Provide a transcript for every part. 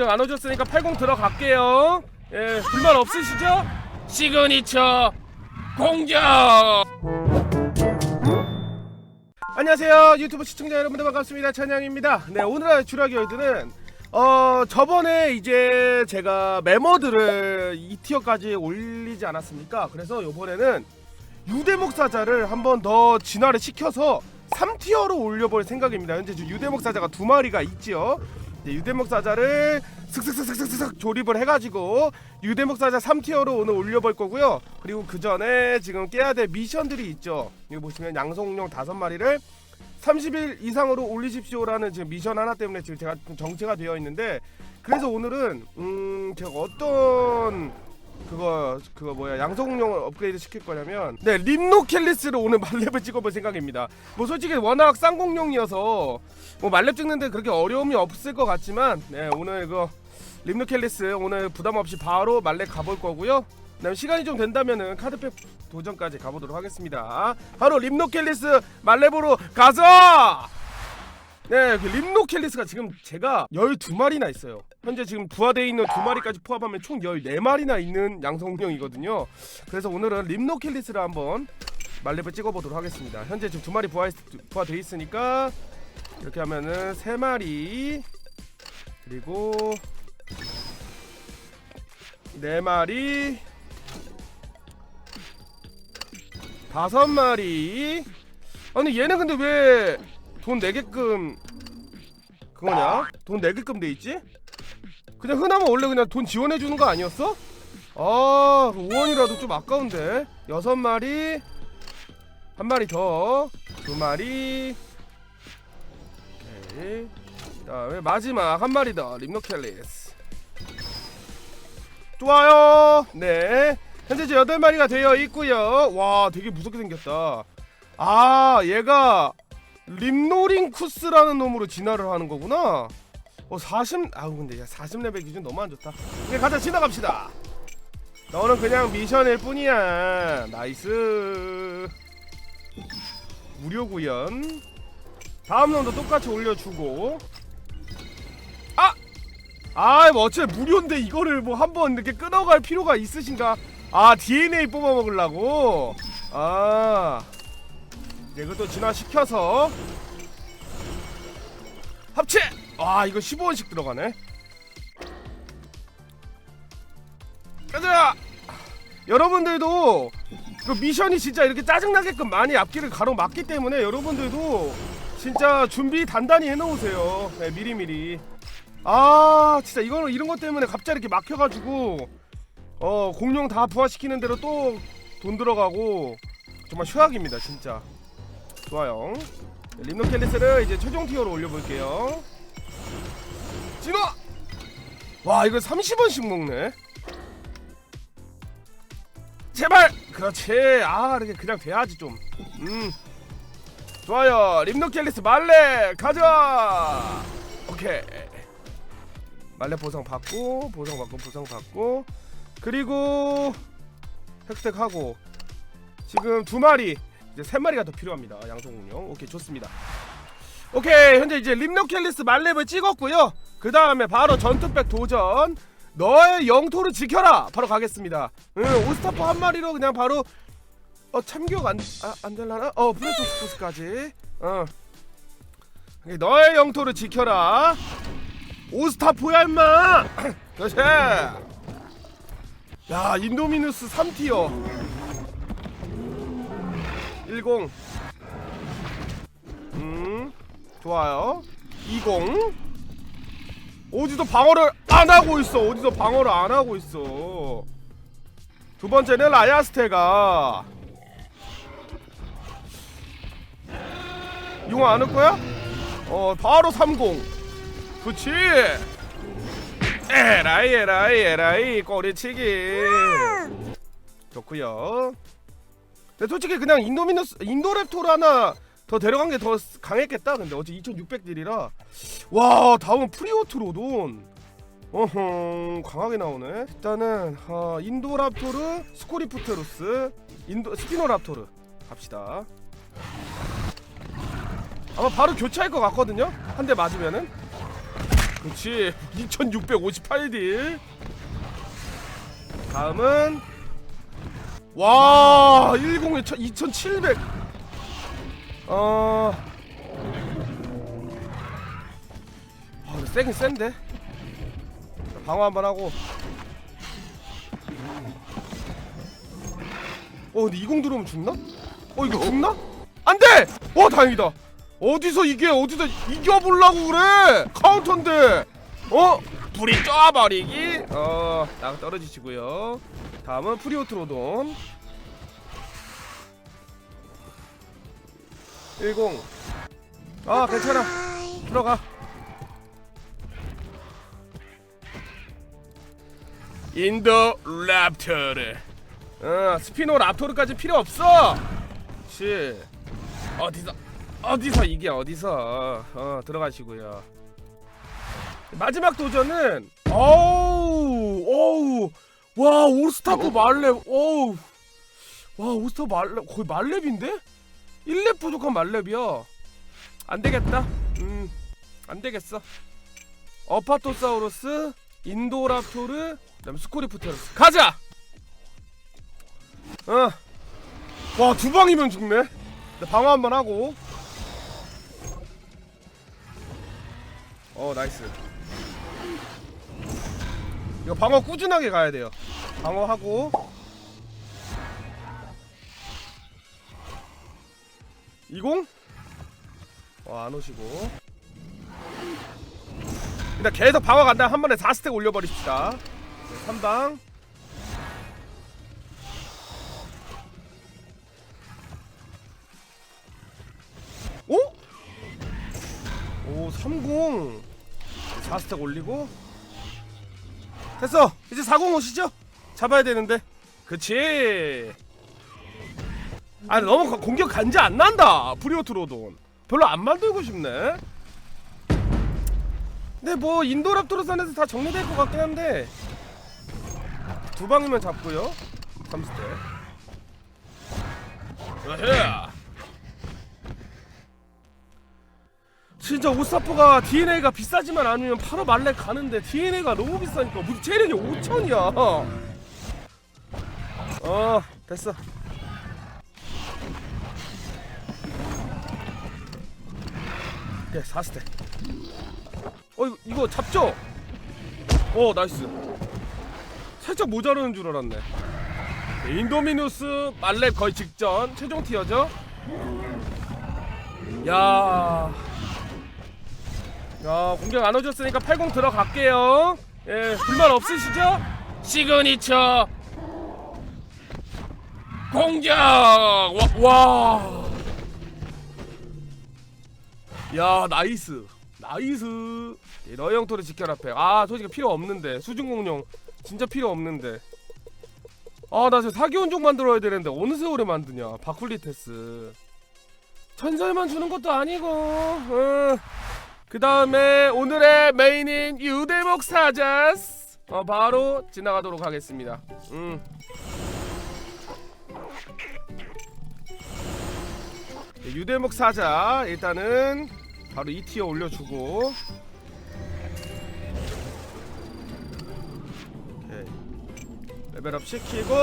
공격 안 오셨으니까 80 들어갈게요. 예, 불만 없으시죠? 시그니처 공격! 안녕하세요 유튜브 시청자 여러분들 반갑습니다 찬양입니다 네 오늘의 주라기 월드는 어 저번에 이제 제가 메모들을 2티어까지 올리지 않았습니까 그래서 요번에는 유대목 사자를 한 번 더 진화를 시켜서 3티어로 올려볼 생각입니다 현재 지금 유대목 사자가 두 마리가 있지요 네, 유대목 사자를 슥슥슥슥슥슥 조립을 해가지고 유대목 사자 3티어로 오늘 올려볼 거고요. 그리고 그 전에 지금 깨야 될 미션들이 있죠. 여기 보시면 양성용 다섯 마리를 30일 이상으로 올리십시오라는 지금 미션 하나 때문에 지금 제가 좀 정체가 되어 있는데 그래서 오늘은 음 제가 어떤 그거 그거 뭐야 양성용을 업그레이드 시킬 거냐면 네 림노켈리스를 오늘 말렙을 찍어볼 생각입니다 뭐 솔직히 워낙 쌍공룡이어서 뭐 말렙 찍는데 그렇게 어려움이 없을 것 같지만 네 오늘 그 림노켈리스 오늘 부담 없이 바로 말렙 가볼 거고요 그다음 시간이 좀 된다면은 카드팩 도전까지 가보도록 하겠습니다. 바로 림노켈리스 말레보로 가자. 네, 그 림노켈리스가 지금 제가 12마리나 있어요. 현재 지금 부화되어 있는 두 마리까지 포함하면 총 14마리나 있는 양성룡이거든요. 그래서 오늘은 림노켈리스를 한번 말렙을 찍어보도록 하겠습니다. 현재 지금 두 마리 부화 부화되어 있으니까 이렇게 하면은 세 마리 그리고 네 마리 다섯 마리 아니 얘는 근데 왜 돈 내게끔 그거냐? 돈 내게끔 돼 있지? 그냥 흔하면 원래 그냥 돈 지원해 주는 거 아니었어? 아 5원이라도 좀 아까운데. 여섯 마리 한 마리 더 두 마리. 오케이. 그다음에 마지막 한 마리 더 림노켈리스. 좋아요. 네. 현재 이제 8마리가 되어 있고요. 와 되게 무섭게 생겼다. 아 얘가 림노링쿠스라는 놈으로 진화를 하는 거구나. 어 40... 아우 근데 야 40레벨 기준 너무 안 좋다. 네 가자 지나갑시다. 너는 그냥 미션일 뿐이야. 나이스. 무료 구현. 다음 놈도 똑같이 올려주고. 아! 아, 뭐 어차피 무료인데 이거를 뭐 한번 이렇게 끊어갈 필요가 있으신가? 아, DNA 뽑아 먹으려고? 아, 이제 이것도 진화시켜서 합체! 와, 이거 15원씩 들어가네. 가자! 여러분들도 그 미션이 진짜 이렇게 짜증나게끔 많이 앞길을 가로막기 때문에 여러분들도 진짜 준비 단단히 해놓으세요. 네, 미리미리. 아 진짜 이거는 이런 것 때문에 갑자기 이렇게 막혀가지고 어 공룡 다 부화시키는 대로 또 돈 들어가고 정말 최악입니다 진짜 좋아요. 림노켈리스를 이제 최종 티어로 올려볼게요. 진화! 와 이거 30원씩 먹네. 제발! 그렇지. 아 이렇게 그냥 돼야지 좀음. 좋아요. 림노켈리스 말레 가자! 오케이. 말레 보상 받고 보상 받고 보상 받고. 그리고 획득하고. 지금 두 마리 이제 세 마리가 더 필요합니다. 양성공룡. 오케이 좋습니다. 오케이 현재 이제 림노켈리스 말렙을 찍었고요. 그 다음에 바로 전투백 도전. 너의 영토를 지켜라! 바로 가겠습니다. 응, 오스타프 한 마리로 그냥 바로 어 참교육 안, 아, 안 될라나? 어 프로토스까지. 어. 너의 영토를 지켜라. 오스타포야 임마! 그렇지. 야 인도미누스 3티어 10 음, 좋아요. 20 어디서 방어를 안 하고 있어. 어디서 방어를 안 하고 있어. 두 번째는 라야스테가 이거 안할 거야? 어 바로 30 그치? 에라이 에라이 에라이. 꼬리치기. 좋구요 근데 솔직히 그냥 인도미너스 인도랩토르 하나 더 데려간 게 더 강했겠다 근데. 어제 2600딜이라. 와 다음은 프리오트로돈. 어허 강하게 나오네. 일단은 어, 인도랍토르 스코리프테루스 인도 스피노랍토르. 갑시다. 아마 바로 교체할 것 같거든요? 한 대 맞으면은? 그렇지. 2658딜. 다음은 와 102 2700 어... 아 세긴 센데? 방어 한번 하고. 어 근데 20 들어오면 죽나? 어 이거 죽나? 안돼! 와 다행이다. 어디서 이게 어디서 이겨보려고 그래? 카운터인데. 어? 불이 쪄버리기? 어 나가 떨어지시고요 다음은 프리오트로돈 10 아 괜찮아. 들어가. 인도 랍터르 어 스피노 랍토르까지 필요 없어. 씨 어디서? 어디서 이게 어디서? 어 들어가시고요. 마지막 도전은 어우 어우 와 올스타프 말렙. 어우. 와 올스타 말렙. 거의 말렙인데? 1렙 부족한 말렙이야. 안 되겠다. 음 안되겠어. 어파토사우루스 인도랍토르 그다음 스코리프테러스. 가자! 어와 두 방이면 죽네. 네, 방어 한번 하고. 어 나이스 이거 방어 꾸준하게 가야 돼요. 방어하고. 이공? 어안 오시고. 일단 계속 방어 간다. 한 번에 4스택 올려버립시다. 네, 3방. 오? 오 30 4스택 올리고 됐어. 이제 40 오시죠? 잡아야 되는데. 그치? 아 너무 거- 공격 간지 안 난다. 프리오트로돈 별로 안 만들고 싶네. 근데 뭐 인도 랍토르산에서 다 정리될 것 같긴 한데. 두 방이면 잡고요. 3스택 으흐. 진짜 오사포가 DNA가 비싸지만 않으면 바로 말레 가는데 DNA가 너무 비싸니까 무슨 체력이 5천이야. 어 됐어. 오케이 4스택 어 이거, 이거 잡죠? 어 나이스. 살짝 모자르는 줄 알았네. 인도미누스 말렙 거의 직전 최종 티어죠? 야 야 공격 안 오셨으니까 80 들어갈게요. 예 불만 없으시죠? 시그니처. 공격! 와, 와. 야 나이스. 나이스. 예, 러영토를 지켜라 팩아 솔직히 필요 없는데. 수중공룡. 진짜 필요 없는데. 아나 지금 사기원종 만들어야 되는데 어느 세월에 만드냐? 바쿨리테스. 전설만 주는 것도 아니고. 어. 그 다음에 오늘의 메인인 유대목 사자스. 어, 바로 지나가도록 하겠습니다. 음. 네, 유대목 사자 일단은 바로 2티어 올려주고. 오케이. 레벨업 시키고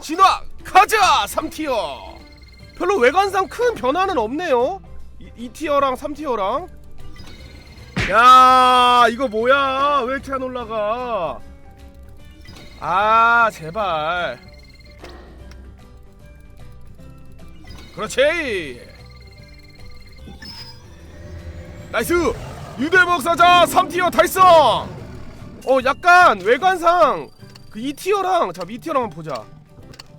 진화! 가자! 3티어! 별로 외관상 큰 변화는 없네요. 2, 2티어랑 3티어랑 야 이거 뭐야? 왜 이렇게 안 올라가? 아 제발. 그렇지. 나이스! 유대목 사자 3티어 달성! 어 약간 외관상 그 2티어랑 자 2티어랑 한번 보자.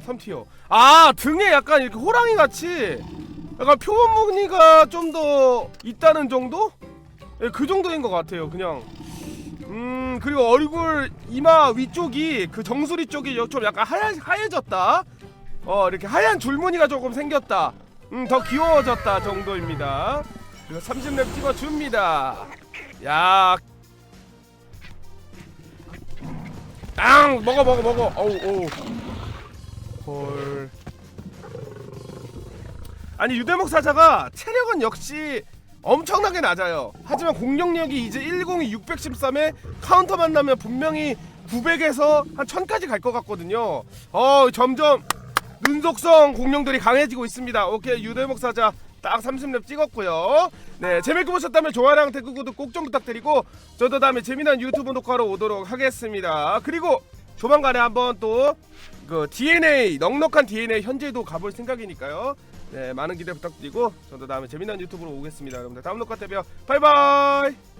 3티어. 아 등에 약간 이렇게 호랑이 같이 약간 표본 무늬가 좀 더 있다는 정도? 예, 그 정도인 것 같아요. 그냥 음 그리고 얼굴 이마 위쪽이 그 정수리 쪽이 여- 좀 약간 하얘, 하얘졌다. 어 이렇게 하얀 줄무늬가 조금 생겼다. 음더 귀여워졌다 정도입니다. 그리고 30렙 찍어줍니다. 야. 땅 먹어 먹어 먹어. 어우 어우. 헐. 아니 유대목 사자가 체력은 역시 엄청나게 낮아요. 하지만 공격력이 이제 102 613에 카운터 만나면 분명히 900에서 한 1000까지 갈 것 같거든요. 어 점점 눈속성 공룡들이 강해지고 있습니다. 오케이 유대목 사자 딱 30렙 찍었고요. 네 재밌게 보셨다면 좋아요랑 댓글 구독 꼭 좀 부탁드리고 저도 다음에 재미난 유튜브 녹화로 오도록 하겠습니다. 그리고 조만간에 한번 또 그 DNA 넉넉한 DNA 현재도 가볼 생각이니까요. 네 많은 기대 부탁드리고 저도 다음에 재미난 유튜브로 오겠습니다. 여러분들 다음 녹화 때 봬요. 바이바이.